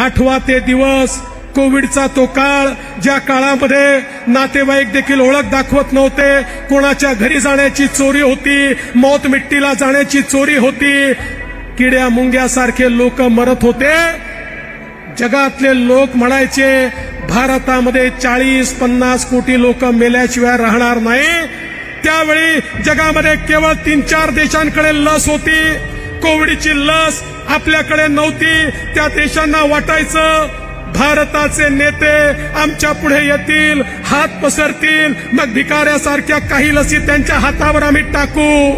आठवा ते दिवस. कोविडचा तो काळ ज्या काळामध्ये नातेवाईक देखील ओळख दाखवत नव्हते. कोणाच्या घरी जाण्याची चोरी होती मौत मिट्टीला जाण्याची चोरी होती. किड्या मुंग्यासारखे लोक मरत होते. जगातले लोक म्हणायचे भारतामध्ये चाळीस पन्नास कोटी लोक मेल्याशिवाय राहणार नाही. त्यावेळी जगामध्ये केवळ तीन चार देशांकडे लस होती. कोविडची लस आपल्याकडे नव्हती. त्या देशांना वाटायचं भारताचे नेते आमच्या पुढे येतील हात पसरतील. मग भिकाऱ्यासारख्या काही लसी त्यांच्या हातावर आम्ही टाकू.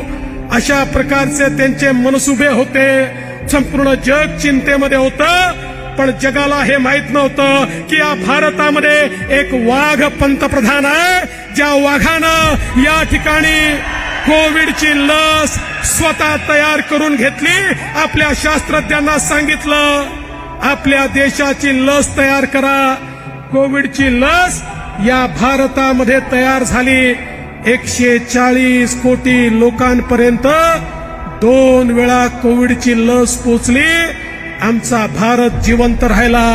अशा प्रकारचे त्यांचे मनसुबे होते. संपूर्ण जग चिंतेमध्ये होतं. पण जगाला हे माहीत नव्हतं की या भारतामध्ये एक वाघ पंतप्रधान आहे. ज्या वाघानं या ठिकाणी कोविडची लस स्वतः तयार करून घेतली. आपल्या शास्त्रज्ञांना सांगितलं आपल्या देशाची लस तयार करा. कोविडची लस या भारतामध्ये तयार झाली. एकशे चाळीस कोटी लोकांपर्यंत दोन वेळा कोविडची लस पोचली. आमचा भारत जिवंत राहिला.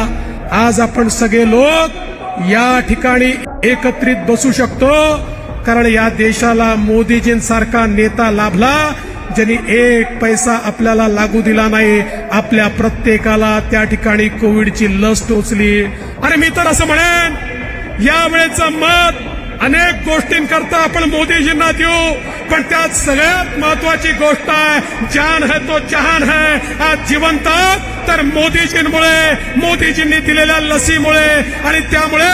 आज आपण सगळे लोक या ठिकाणी एकत्रित बसू शकतो. कारण या देशाला मोदीजींसारखा नेता लाभला ज्यांनी एक पैसा आपल्याला लागू दिला नाही. आपल्या प्रत्येकाला त्या ठिकाणी कोविडची लस टोचली. अरे मी तर असं म्हणेन यावेळेचं मत अनेक गोष्टींकरता आपण मोदीजींना देऊ. पण त्यात सगळ्यात महत्वाची गोष्ट आहे जान है तो जहान है. आज जिवंत तर मोदीजींमुळे मोदीजींनी दिलेल्या लसीमुळे. आणि त्यामुळे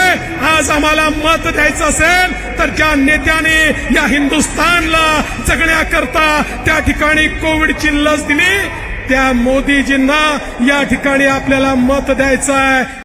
आज आम्हाला मत द्यायचं असेल तर ज्या नेत्याने या हिंदुस्थानला जगण्याकरता त्या ठिकाणी कोविडची लस दिली त्या मोदीजींना या ठिकाणी आपल्याला मत द्यायचं आहे.